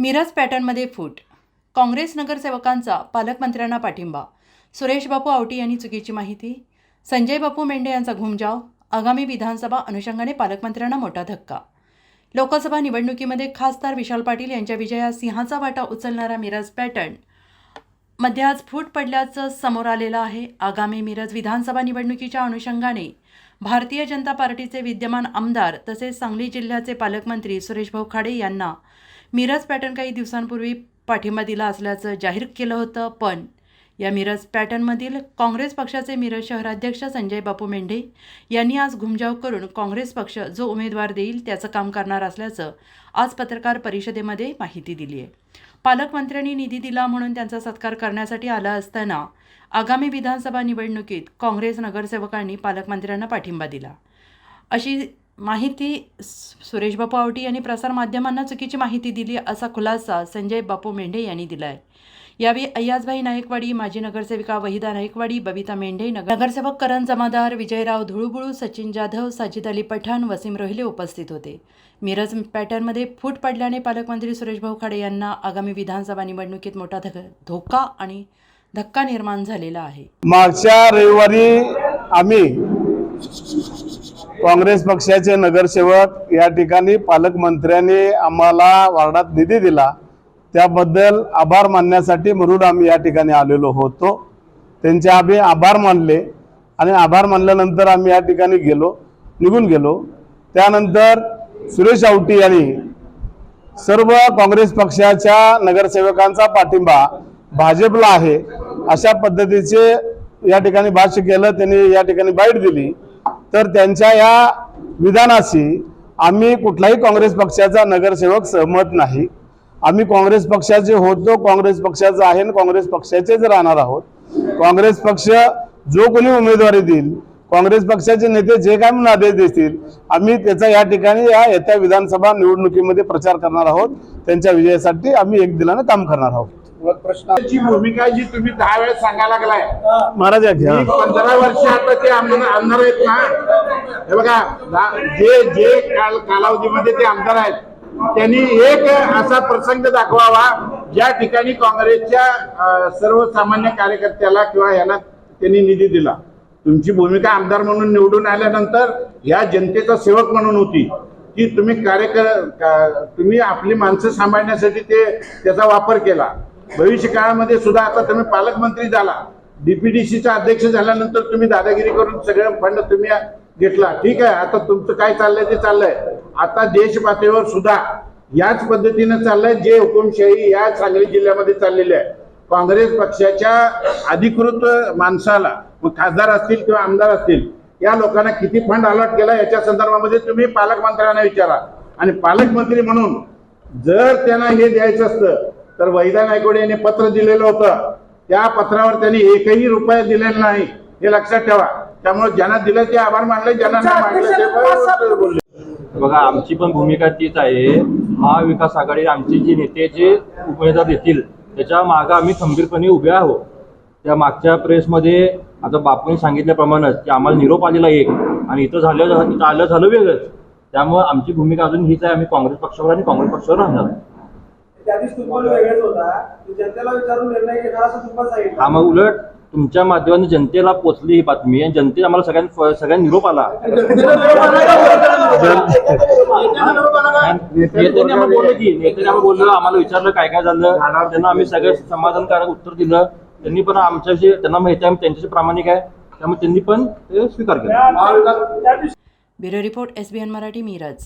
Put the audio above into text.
मिरज पॅटर्नमध्ये फूट. काँग्रेस नगरसेवकांचा पालकमंत्र्यांना पाठिंबा. सुरेश बापू आवटी यांनी चुकीची माहिती. संजय बापू मेंढे यांचा घुमजाव. आगामी विधानसभा अनुषंगाने पालकमंत्र्यांना मोठा धक्का. लोकसभा निवडणुकीमध्ये खासदार विशाल पाटील यांच्या विजयात सिंहाचा वाटा उचलणारा मिरज पॅटर्न. मध्ये आज फूट पडल्याचं समोर आलेलं आहे. आगामी मिरज विधानसभा निवडणुकीच्या अनुषंगाने भारतीय जनता पार्टीचे विद्यमान आमदार तसेच सांगली जिल्ह्याचे पालकमंत्री सुरेशभाऊ खाडे यांना मिरज पॅटर्न काही दिवसांपूर्वी पाठिंबा दिला असल्याचं जाहीर केलं होतं पण या मिरज पॅटर्नमधील काँग्रेस पक्षाचे मिरज शहराध्यक्ष संजय बापू मेंढे यांनी आज घुमजाव करून काँग्रेस पक्ष जो उमेदवार देईल त्याचं काम करणार असल्याचं आज पत्रकार परिषदेमध्ये माहिती दिली आहे. पालकमंत्र्यांनी निधी दिला म्हणून त्यांचा सत्कार करण्यासाठी आला असताना आगामी विधानसभा निवडणुकीत काँग्रेस नगरसेवकांनी पालकमंत्र्यांना पाठिंबा दिला. अशी माहिती सुरेश बापू आवटी यांनी प्रसारमाध्यमांना चुकीची माहिती दिली असा खुलासा संजय बापू मेंढे यांनी दिला आहे यावेळी अय्याजभाई नायकवाडी माजी नगरसेविका वहिदा नायकवाडी बबिता मेंढे नगर नगरसेवक करण जमादार विजयराव धुळुबुळू सचिन जाधव साजिद अली पठाण वसीम रोहिले उपस्थित होते. मिरज पॅटर्नमध्ये फूट पडल्याने पालकमंत्री सुरेशभाऊ खाडे यांना आगामी विधानसभा निवडणुकीत मोठा धोका आणि धक्का निर्माण झालेला आहे. मागच्या रविवारी आम्ही काँग्रेस पक्षाचे नगरसेवक या ठिकाणी पालकमंत्र्यांनी आम्हाला वार्डात निधी दिला. त्याबद्दल आभार मानण्यासाठी म्हणून आम्ही या ठिकाणी आलेलो होतो. त्यांचे आम्ही आभार मानले आणि आभार मानल्यानंतर आम्ही या ठिकाणी गेलो निघून गेलो. त्यानंतर सुरेश आवटी यांनी सर्व काँग्रेस पक्षाच्या नगरसेवकांचा पाठिंबा भाजपला आहे. अशा पद्धतीचे या ठिकाणी भाष्य केलं त्यांनी या ठिकाणी बाईट दिली. तर त्यांच्या या विधानाशी आम्ही कुठलाही काँग्रेस पक्षाचा नगरसेवक सहमत नाही. आम्ही काँग्रेस पक्षाचे होतो काँग्रेस पक्षाचा आहे आणि काँग्रेस पक्षाचेच राहणार आहोत. काँग्रेस पक्ष जो कोणी उमेदवारी देईल काँग्रेस पक्षाचे नेते जे काय म्हणून आदेश देतील आम्ही त्याचा या ठिकाणी या येत्या विधानसभा निवडणुकीमध्ये प्रचार करणार आहोत. त्यांच्या विजयासाठी आम्ही एक दिलानं काम करणार आहोत. प्रश्नाची भूमिका जी तुम्ही दहा वेळेस सांगायला लागलाय. महाराज पंधरा वर्ष आता ते आमदार आहेत ना. हे बघा जे जे काल कालावधीमध्ये ते आमदार आहेत त्यांनी एक असा प्रसंग दाखवावा ज्या ठिकाणी काँग्रेसच्या सर्वसामान्य कार्यकर्त्याला किंवा याला त्यांनी निधी दिला. तुमची भूमिका आमदार म्हणून निवडून आल्यानंतर या जनतेचा सेवक म्हणून होती. की तुम्ही कार्यकर तुम्ही आपली माणसं सांभाळण्यासाठी ते त्याचा वापर केला. भविष्य काळामध्ये सुद्धा आता तुम्ही पालकमंत्री झाला डीपीडीसीचा अध्यक्ष झाल्यानंतर तुम्ही दादागिरी करून सगळं फंड तुम्ही घेतला. ठीक आहे आता तुमचं काय चाललंय ते चाललंय. आता देश पातळीवर सुद्धा याच पद्धतीनं चाललंय जे हुकुमशाही या सांगली जिल्ह्यामध्ये चाललेली आहे. काँग्रेस पक्षाच्या अधिकृत माणसाला मग खासदार असतील किंवा आमदार असतील या लोकांना किती फंड अलॉट केला याच्या संदर्भामध्ये तुम्ही पालकमंत्र्यांना विचारा. आणि पालकमंत्री म्हणून जर त्यांना हे द्यायचं असतं तर वैदा नायकोडे यांनी पत्र दिलेलं होतं. त्या पत्रावर त्यांनी एकही रुपया दिलेला नाही. हे लक्षात ठेवा. त्यामुळे ज्यांना दिलं ते आभार मानले ज्यांना नाही मानले बोलले बघा आमची पण भूमिका तीच आहे. महाविकास आघाडी आमचे जे नेते जे उमेदवार देतील त्याच्या मागं आम्ही खंबीरपणे उभे आहोत. त्या मागच्या प्रेसमध्ये आता बापूंनी सांगितल्याप्रमाणे की आम्हाला निरोप आलेला एक आणि इथं झालं इथं आलं झालं वेगळंच. त्यामुळे आमची भूमिका अजून हीच आहे. आम्ही काँग्रेस पक्षावर आणि काँग्रेस पक्षावर राहणार. हा मग उलट तुमच्या माध्यमातून जनतेला पोचली ही बातमी आणि जनते आम्हाला सगळ्यांना सगळ्यांना निरोप आला. नेत्यांनी आम्हाला बोललं की नेत्यांनी आम्हाला बोललं आम्हाला विचारलं काय काय झालं. त्यांना आम्ही सगळं समाधानकारक उत्तर दिलं. त्यांनी पण आमच्याशी त्यांना माहिती आहे त्यांच्याशी प्रामाणिक आहे. त्यामुळे त्यांनी पण ते स्वीकार केला. Bureau report S B N Marathi Miraj.